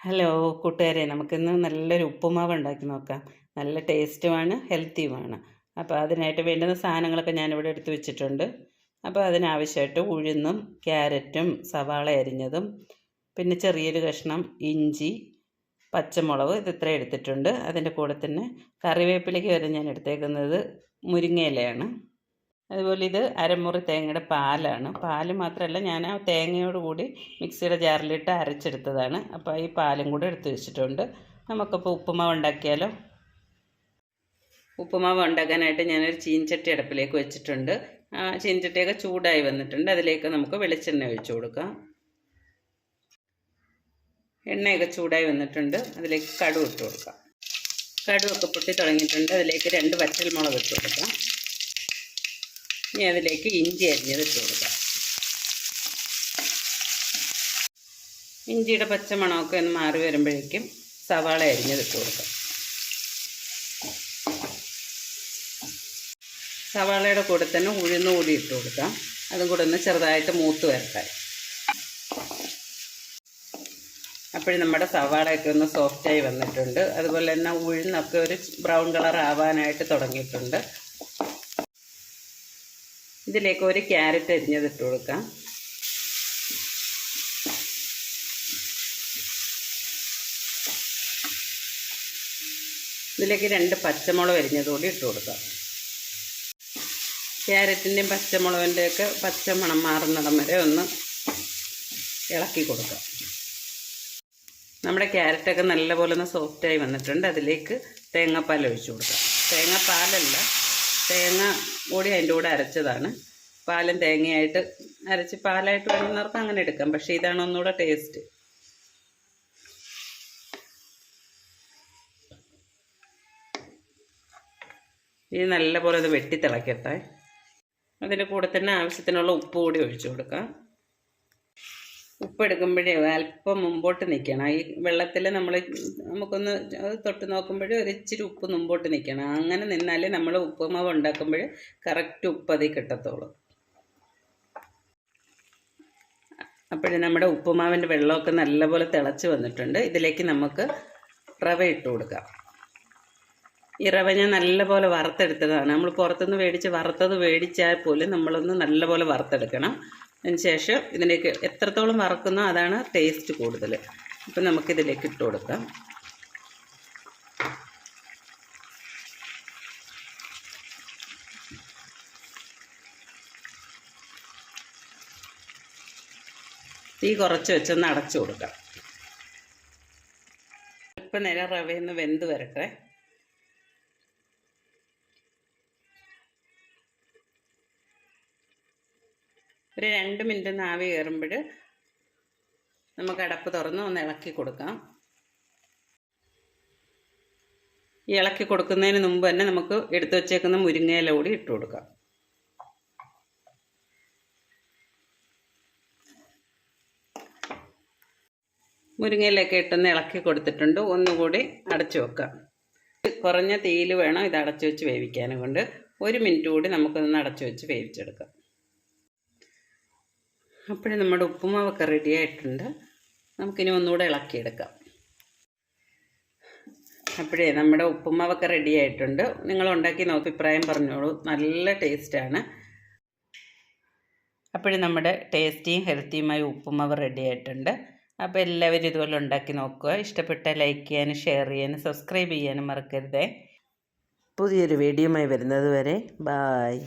Hello കൂട്ടുകാരെ. നമുക്കിന്ന് നല്ലൊരു ഉപ്പുമാവ് ഉണ്ടാക്കി നോക്കാം. നല്ല ടേസ്റ്റുമാണ് ഹെൽത്തിയുമാണ്. അപ്പോൾ അതിനായിട്ട് വേണ്ടുന്ന സാധനങ്ങളൊക്കെ ഞാനിവിടെ എടുത്ത് വെച്ചിട്ടുണ്ട്. അപ്പോൾ അതിനാവശ്യമായിട്ട് ഉഴുന്നും ക്യാരറ്റും സവാള അരിഞ്ഞതും പിന്നെ ചെറിയൊരു കഷ്ണം ഇഞ്ചി പച്ചമുളക് ഇത് ഇത്ര എടുത്തിട്ടുണ്ട്. അതിന്റെ കൂടെ തന്നെ കറിവേപ്പിലേക്ക് വരെ ഞാൻ എടുത്തേക്കുന്നത് മുരിങ്ങയിലയാണ്. അതുപോലെ ഇത് അരമുറി തേങ്ങയുടെ പാലാണ്. പാൽ മാത്രമല്ല ഞാൻ ആ തേങ്ങയോട് കൂടി മിക്സിയുടെ ജാറിലിട്ട് അരച്ചെടുത്തതാണ്. അപ്പോൾ ഈ പാലും കൂടെ എടുത്ത് വെച്ചിട്ടുണ്ട്. നമുക്കപ്പോൾ ഉപ്പുമാവ് ഉണ്ടാക്കിയാലോ? ഉപ്പുമാവ് ഉണ്ടാക്കാനായിട്ട് ഞാനൊരു ചീൻചട്ടി അടുപ്പിലേക്ക് വെച്ചിട്ടുണ്ട്. ആ ചീൻചട്ടിയൊക്കെ ചൂടായി വന്നിട്ടുണ്ട്. അതിലേക്ക് നമുക്ക് വെളിച്ചെണ്ണ ഒഴിച്ചു കൊടുക്കാം. എണ്ണയൊക്കെ ചൂടായി വന്നിട്ടുണ്ട്. അതിലേക്ക് കടുവ് ഇട്ട് കൊടുക്കാം. കടുവൊക്കെ പൊട്ടി തുടങ്ങിയിട്ടുണ്ട്. അതിലേക്ക് രണ്ട് വറ്റൽമുളക് ഇട്ട് കൊടുക്കാം. ഇനി അതിലേക്ക് ഇഞ്ചി അരിഞ്ഞത് ഇട്ട് കൊടുക്കാം. ഇഞ്ചിയുടെ പച്ചമണമൊക്കെ ഒന്ന് മാറി വരുമ്പോഴേക്കും സവാള അരിഞ്ഞത് ഇട്ട് കൊടുക്കാം. സവാളയുടെ കൂടെ തന്നെ ഉഴുന്ന് കൂടി ഇട്ട് കൊടുക്കാം. അതും കൂടെ ഒന്ന് ചെറുതായിട്ട് മൂത്ത് വരട്ടെ. അപ്പോഴും നമ്മുടെ സവാളയൊക്കെ ഒന്ന് സോഫ്റ്റായി വന്നിട്ടുണ്ട്. അതുപോലെ തന്നെ ഉഴുന്നൊക്കെ ഒരു ബ്രൗൺ കളർ ആവാനായിട്ട് തുടങ്ങിയിട്ടുണ്ട്. ഇതിലേക്ക് ഒരു ക്യാരറ്റ് അരിഞ്ഞത് ഇട്ട് കൊടുക്കാം. ഇതിലേക്ക് രണ്ട് പച്ചമുളക് അരിഞ്ഞത് കൂടി ഇട്ട് കൊടുക്കാം. ക്യാരറ്റിന്റെയും പച്ചമുളകിന്റെയൊക്കെ പച്ചമണം മാറുന്നിടം വരെ ഒന്ന് ഇളക്കി കൊടുക്കാം. നമ്മുടെ ക്യാരറ്റൊക്കെ നല്ലപോലെ ഒന്ന് സോഫ്റ്റായി വന്നിട്ടുണ്ട്. അതിലേക്ക് തേങ്ങാപ്പാൽ ഒഴിച്ചു കൊടുക്കാം. തേങ്ങാപ്പാലല്ല തേങ്ങ കൂടി അതിന്റെ കൂടെ അരച്ചതാണ്. പാലും തേങ്ങയായിട്ട് അരച്ച് പാലായിട്ട് വേണമെന്നവർക്ക് അങ്ങനെ എടുക്കാം. പക്ഷേ ഇതാണ് ഒന്നുകൂടെ ടേസ്റ്റ്. ഇത് നല്ലപോലെ അത് വെട്ടി തിളക്കട്ടെ അതിന്റെ കൂടെ തന്നെ ആവശ്യത്തിനുള്ള ഉപ്പ് കൂടി ഒഴിച്ചു കൊടുക്കാം. ഉപ്പ് എടുക്കുമ്പോഴേ അല്പം മുമ്പോട്ട് നിൽക്കണം ഈ വെള്ളത്തിൽ നമ്മൾ നമുക്കൊന്ന് തൊട്ട് നോക്കുമ്പോഴേ ഒരു ഇച്ചിരി ഉപ്പ് മുമ്പോട്ട് നിൽക്കണം അങ്ങനെ നിന്നാലേ നമ്മൾ ഉപ്പുമാവ് ഉണ്ടാക്കുമ്പോൾ കറക്റ്റ് ഉപ്പ് അതിൽ കിട്ടത്തുള്ളൂ. അപ്പോഴേ നമ്മുടെ ഉപ്പുമാവിന്റെ വെള്ളമൊക്കെ നല്ലപോലെ തിളച്ച് വന്നിട്ടുണ്ട്. ഇതിലേക്ക് നമുക്ക് റവ ഇട്ട് കൊടുക്കാം. ഈ റവ ഞാൻ നല്ലപോലെ വറുത്തെടുത്തതാണ്. നമ്മൾ പുറത്തുനിന്ന് മേടിച്ച് വറുത്തത് മേടിച്ചാൽ പോലും നമ്മളൊന്ന് നല്ലപോലെ വറുത്തെടുക്കണം. അതിന് ശേഷം ഇതിലേക്ക് എത്രത്തോളം വറക്കുന്നോ അതാണ് ടേസ്റ്റ് കൂടുതൽ. അപ്പം നമുക്കിതിലേക്ക് ഇട്ട് കൊടുക്കാം. തീ കുറച്ച് വെച്ചൊന്ന് അടച്ചു കൊടുക്കാം. ഇപ്പം നേരം റവയൊന്ന് വെന്ത് വരട്ടെ. ഒരു രണ്ട് മിനിറ്റ് ആവി കയറുമ്പോൾ നമുക്ക് അടപ്പ് തുറന്ന് ഒന്ന് ഇളക്കി കൊടുക്കാം. ഇളക്കി കൊടുക്കുന്നതിന് മുമ്പ് തന്നെ നമുക്ക് എടുത്തു വച്ചേക്കുന്ന മുരിങ്ങയില കൂടി ഇട്ട് കൊടുക്കാം. മുരിങ്ങയിലൊക്കെ ഇട്ടൊന്ന് ഇളക്കി കൊടുത്തിട്ടുണ്ട്. ഒന്നുകൂടി അടച്ചു വെക്കാം. കുറഞ്ഞ തീയിൽ വേണം ഇത് അടച്ചു വെച്ച് വേവിക്കാനും കൊണ്ട്. ഒരു മിനിറ്റ് കൂടി നമുക്കൊന്ന് അടച്ചു വെച്ച് വേവിച്ചെടുക്കാം. അപ്പോഴും നമ്മുടെ ഉപ്പുമാവൊക്കെ റെഡി ആയിട്ടുണ്ട്. നമുക്കിനി ഒന്നുകൂടെ ഇളക്കിയെടുക്കാം. അപ്പോഴേ നമ്മുടെ ഉപ്പുമാവൊക്കെ റെഡി ആയിട്ടുണ്ട്. നിങ്ങൾ ഉണ്ടാക്കി നോക്കി അഭിപ്രായം പറഞ്ഞോളൂ. നല്ല ടേസ്റ്റാണ് അപ്പോഴും നമ്മുടെ ടേസ്റ്റിയും ഹെൽത്തിയുമായ ഉപ്പുമാവ് റെഡി ആയിട്ടുണ്ട്. അപ്പോൾ എല്ലാവരും ഇതുപോലെ ഉണ്ടാക്കി നോക്കുക. ഇഷ്ടപ്പെട്ട ലൈക്ക് ചെയ്യാനും ഷെയർ ചെയ്യാനും സബ്സ്ക്രൈബ് ചെയ്യാനും മറക്കരുതേ. പുതിയൊരു വീഡിയോയുമായി വരുന്നത് വരെ ബായ്